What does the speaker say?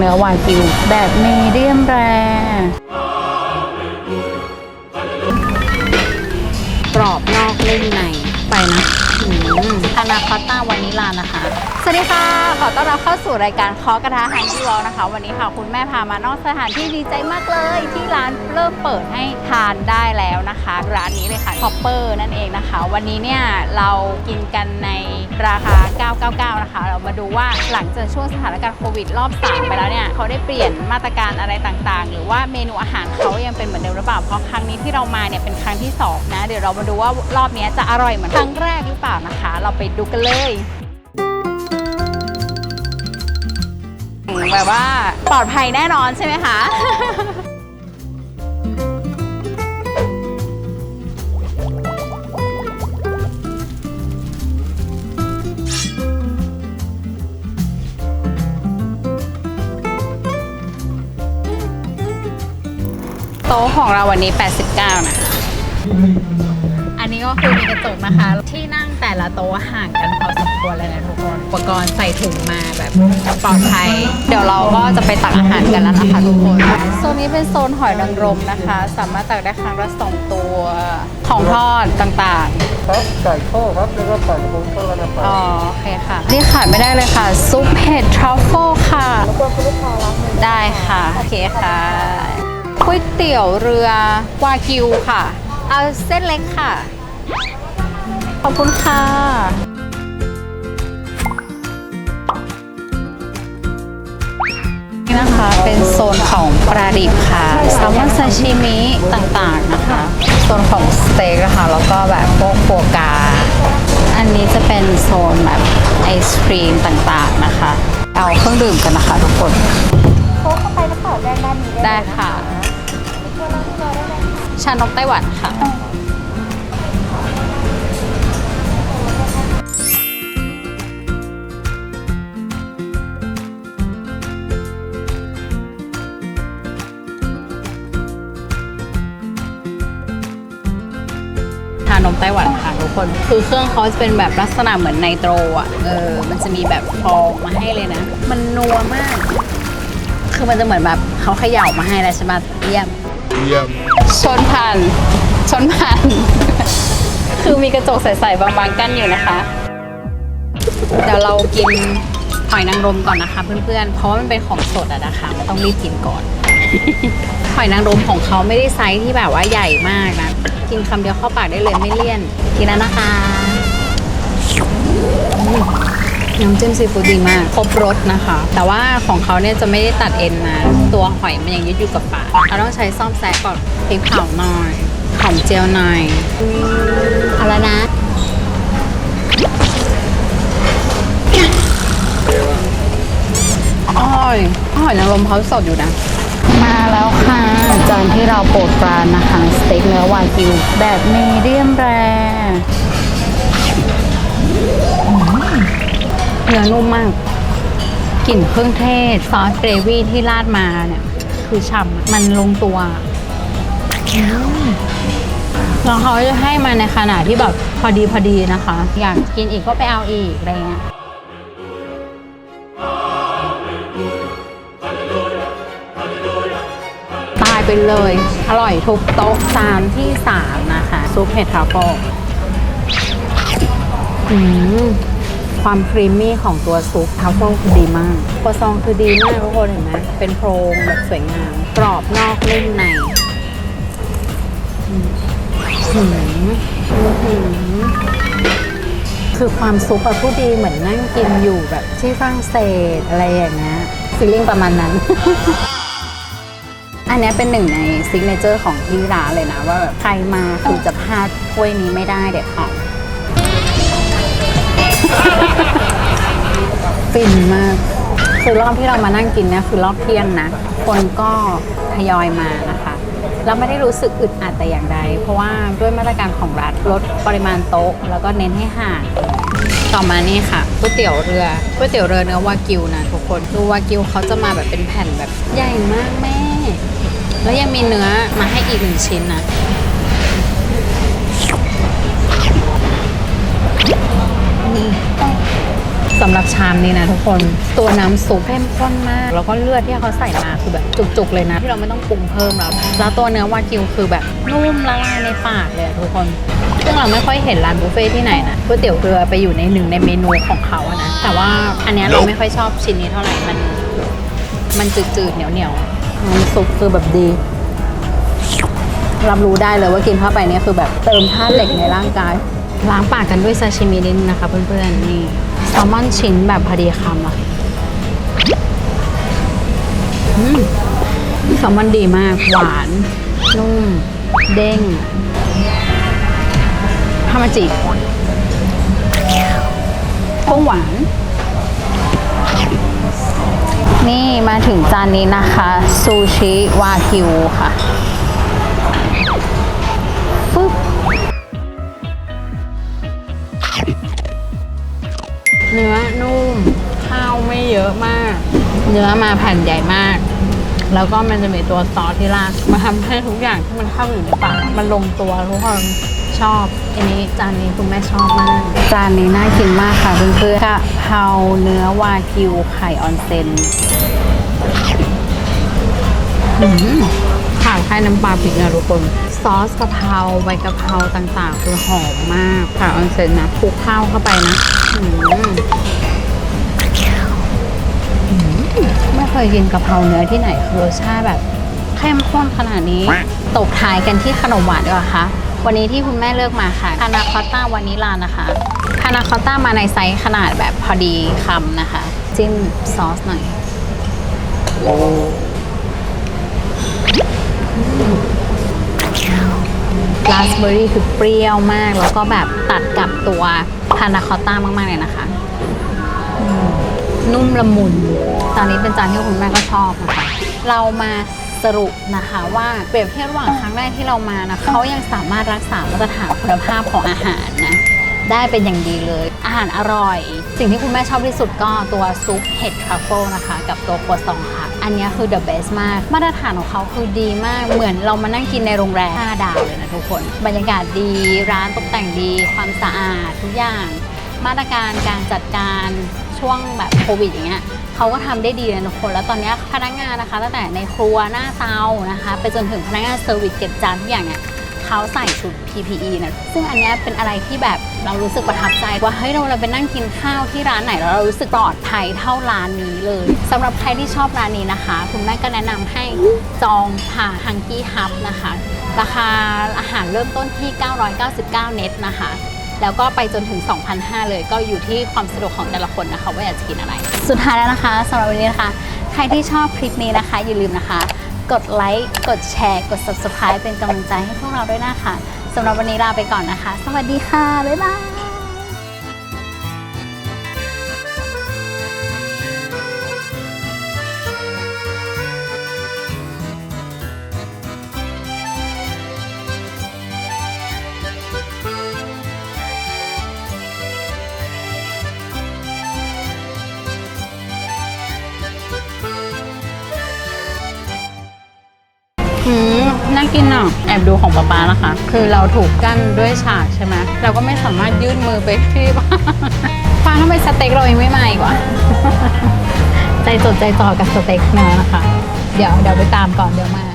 เนื้อวากิวแบบมีเดียมแรกรอบนอกนุ่มในไปนะอ นาคอตต้าวานิลานะคะ สวัสดีค่ะ ขอต้อนรับเข้าสู่รายการคาะกระทะฮันที่วอลนะคะ วันนี้ค่ะคุณแม่พามานอกสถานที่ดีใจมากเลย ที่ร้านเริ่มเปิดให้ทานได้แล้วนะคะ ร้านนี้เลยค่ะคอปเปอร์นั่นเองนะคะ วันนี้เนี่ยเรากินกันในราคา 999 นะคะ เรามาดูว่าหลังจากช่วงสถานการณ์โควิดรอบ 3 ไปแล้วเนี่ยเขาได้เปลี่ยนมาตรการอะไรต่างๆ หรือว่าเมนูอาหารเขายังเป็นเหมือนเดิมหรือเปล่า เพราะครั้งนี้ที่เรามาเนี่ยเป็นครั้งที่สองนะ เดี๋ยวเรามาดูว่ารอบนี้จะอร่อยเหมือนครั้งแรกหรือเปล่านะคะ เราไปดูกันเลยแบบว่าปลอดภัยแน่นอนใช่ไหมคะ โต๊ะของเราวันนี้ 89 นะ นนี้ก็คือมีกระจกนะคะ ที่นั่งแต่ละโต๊ะห่างกันพอสมควรเลยนะทุกคนอุปกรณ์ใส่ถุงมาแบบปลอดภัย เดี๋ยวเราก็จะไปตักอาหารกันแล้วนะคะทุกคน โซนนี้เป็นโซนหอยนางรมนะคะ สามารถตักได้ครั้งละสองตัวของทอดต่างครับไก่ทอดครับแล้วก็ไก่กระพงทอดนะคๆรับอ๋อโอเคค่ะที่ขาดไม่ได้เลยค่ะ ซุปเห็ดทรัฟเฟิลค่ะได้ค่ะ โอเคค่ะก๋วยเตี๋ยวเรือวากิวค่ะ เอาเส้นเล็กค่ะ ขอบคุณค่ะ นี่นะคะเป็นโซนของปลาดิบค่ะแซลมอนซาชิมิต่างๆนะคะ โซนของสเต็กนะคะ แล้วก็แบบพวกโฟกา อันนี้จะเป็นโซนแบบไอศครีมต่างๆนะคะ เอาเครื่องดื่มกันนะคะทุกคนโค้กเข้าไปแล้วเปล่าแดงด้านนี้ได้ค่ะชานมไต้หวันค่ะ ไต้หวันค่ะทุกคน คือเครื่องเขาจะเป็นแบบลักษณะเหมือนไนโตรอะ เออ มันจะมีแบบฟองมาให้เลยนะ มันนัวมาก คือมันจะเหมือนแบบเขาเขย่ามาให้แล้วใช่ไหมเยี่ยม เยี่ยม ชนผ่าน ชนผ่าน คือมีกระจกใสๆบางๆกั้นอยู่นะคะ เดี๋ยวเรากินหอยนางรมก่อนนะคะเพื่อนๆ เพราะว่ามันเป็นของสดอะนะคะมันต้องรีบกินก่อน หอยนางรมของเขาไม่ได้ไซส์ที่แบบว่าใหญ่มากนะ กินคำเดียวเข้าปากได้เลยไม่เลี่ยนกินแล้วนะคะน้ำจิ้มซีฟู้ดดีมาก ครบรสนะคะ แต่ว่าของเขาเนี่ยจะไม่ได้ตัดเอ็นนะ ตัวหอยมันยังยึดอยู่กับปากเราต้องใช้ซ่อมแซะก่อนพริกเผาหน่อยหอมเจียวหน่อยเอาละนะอร่อยอร่อยนางรมเขาสดอยู่นะ มาแล้วค่ะ จานที่เราโปรดปรานนะคะสเต็กเนื้อวากิวแบบมีเดียมแรเนื้อนุ่มมากกลิ่นเครื่องเทศ ซอสเกรวี่ที่ราดมาเนี่ย คือฉ่ำมันลงตัวแล้วเขาจะให้มาในขนาดที่แบบพอดีพอดีนะคะ อยากกินอีกก็ไปเอาอีกอะไรเงี้ย ไปเลย อร่อยทุกโต๊ะจานที่ 3 นะคะ ซุปเห็ดทรัฟเฟิลอืมความครีมมี่ของตัวซุปทรัฟเฟิลคือดีมากครัวซองคือดีมากทุกคนเห็นไหมเป็นโพรงแบบสวยงาม กรอบนอกนุ่มในคือความซุปอะผู้ดีเหมือนนั่งกินอยู่แบบที่ฝรั่งเศสอะไรอย่างเงี้ยฟีลลิ่งประมาณนั้น อันนี้เป็นหนึ่งในซิกเนเจอร์ของที่ร้านเลยนะ ว่าแบบใครมาคือจะพลาดถ้วยนี้ไม่ได้เด็ดขาดฟินมาก คือรอบที่เรามานั่งกินเนี่ยคือรอบเที่ยงนะ คนก็ทยอยมานะคะแล้วไม่ได้รู้สึกอึดอัดแต่อย่างใด เพราะว่าด้วยมาตรการของรัฐลดปริมาณโต๊ะ แล้วก็เน้นให้ห่าง ต่อมานี่ค่ะก๋วยเตี๋ยวเรือก๋วยเตี๋ยวเรือเนื้อวากิวนะทุกคนคือวากิวเขาจะมาแบบเป็นแผ่นแบบใหญ่มากแม่ แล้วยังมีเนื้อมาให้อีกหนึ่งชิ้นนะสำหรับชามนี้นะทุกคนตัวน้ำซุปเข้มข้นมาก แล้วก็เลือดที่เขาใส่มาคือแบบจุกๆ เลยนะ ที่เราไม่ต้องปรุงเพิ่มแล้ว แล้วตัวเนื้อวากิวคือแบบนุ่มละลายในปากเลยอะทุกคน ซึ่งเราไม่ค่อยเห็นร้านบุฟเฟ่ที่ไหนนะก๋วยเตี๋ยวเรือไปอยู่ในหนึ่งในเมนูของเขาอะนะแต่ว่าอันเนี้ยเราไม่ค่อยชอบชิ้นนี้เท่าไหร่มัน มันจืดๆเหนียวๆ น้ำซุปคือแบบดีรับรู้ได้เลยว่ากินเข้าไปเนี่ยคือแบบเติมธาตุเหล็กในร่างกาย ล้างปากกันด้วยซาชิมินิดนะคะเพื่อนๆนี่แซลมอนชิ้นแบบพอดีคำอะอืมแซลมอนดีมาก หวาน นุ่ม เด้งฮามาจิกุ้งหวาน นี่มาถึงจานนี้นะคะซูชิวากิวค่ะฟึบเนื้อนุ่มข้าวไม่เยอะมาก เนื้อมาแผ่นใหญ่มาก แล้วก็มันจะมีตัวซอสที่ราดมาทำให้ทุกอย่างที่มันเข้าอยู่ในปากมันลงตัวทุกคน ชอบ อันนี้จานนี้คุณแม่ชอบมาก จานนี้น่ากินมากค่ะเพื่อนๆกะเพราเนื้อวากิวไข่ออนเซนขาดแค่น้ำปลาพริกนะทุกคน ซอสกะเพราใบกะเพราต่างๆ คือหอมมากค่ะออนเซ็นนะคลุกข้าวเข้าไปนะอืมอืมไม่เคยกินกะเพราเนื้อที่ไหนคือรสชาติแบบเข้มข้นขนาดนี้ตบท้ายกันที่ขนมหวานดีกว่าคะ วันนี้ที่คุณแม่เลือกมาค่ะพานาคอต้าวานิลานะคะพานาคอต้ามาในไซส์ขนาดแบบพอดีคำนะคะ จิ้มซอสหน่อยราสเบอร์รี่คือเปรี้ยวมาก แล้วก็แบบตัดกับตัวพานาคอต้ามากๆเลยนะคะ นุ่มละมุนจานนี้เป็นจานที่คุณแม่ก็ชอบนะคะ เรามา สรุปนะคะว่าเปรียบเทียบระหว่างครั้งแรกที่เรามานะเขายังสามารถรักษามาตรฐานคุณภาพของอาหารนะได้เป็นอย่างดีเลย อาหารอร่อย สิ่งที่คุณแม่ชอบที่สุดก็ตัวซุปเห็ดทรัฟเฟิลนะคะ กับตัวครัวซองค่ะ อันนี้คือ the best มาก มาตรฐานของเขาคือดีมาก เหมือนเรามานั่งกินในโรงแรม5ดาวเลยนะทุกคน บรรยากาศดี ร้านตกแต่งดี ความสะอาดทุกอย่าง มาตรการการจัดการ ช่วงแบบโควิดอย่างเงี้ยเขาก็ทำได้ดีเลยทุกคน แล้วตอนนี้พนักงานนะคะ ตั้งแต่ในครัวหน้าเตานะคะไปจนถึงพนักงานเซอร์วิสเก็บจานทุกอย่างเนี่ยเขาใส่ชุด PPE นะ ซึ่งอันนี้เป็นอะไรที่แบบเรารู้สึกประทับใจว่าเฮ้ยเราเราไปนั่งกินข้าวที่ร้านไหนแล้วเรารู้สึกปลอดภัยเท่าร้านนี้เลยสำหรับใครที่ชอบร้านนี้นะคะ คุณแม่ก็แนะนำให้จองผ่านฮังกี้ฮับนะคะ ราคาอาหารเริ่มต้นที่ 999 เน็ตนะคะ แล้วก็ไปจนถึง 2,500 เลย ก็อยู่ที่ความสะดวกของแต่ละคนนะคะ ว่าอยากจะกินอะไร สุดท้ายแล้วนะคะสำหรับวันนี้นะคะ ใครที่ชอบคลิปนี้นะคะ อย่าลืมนะคะ กดไลค์กดแชร์กด subscribe เป็นกำลังใจให้พวกเราด้วยนะคะสำหรับวันนี้ลาไปก่อนนะคะ สวัสดีค่ะบ๊ายบาย อืมน่ากินอะแอบดูของป๊าป๊านะคะ คือเราถูกกั้นด้วยฉากใช่ไหมเราก็ไม่สามารถยื่นมือไปที่ฟ้าทำไมสเต็กเรายังไม่มาอีกวะใจจดใจจ่อกับสเต็กเนื้อนะคะ เดี๋ยวเดี๋ยวไปตามก่อนเดี๋ยวมา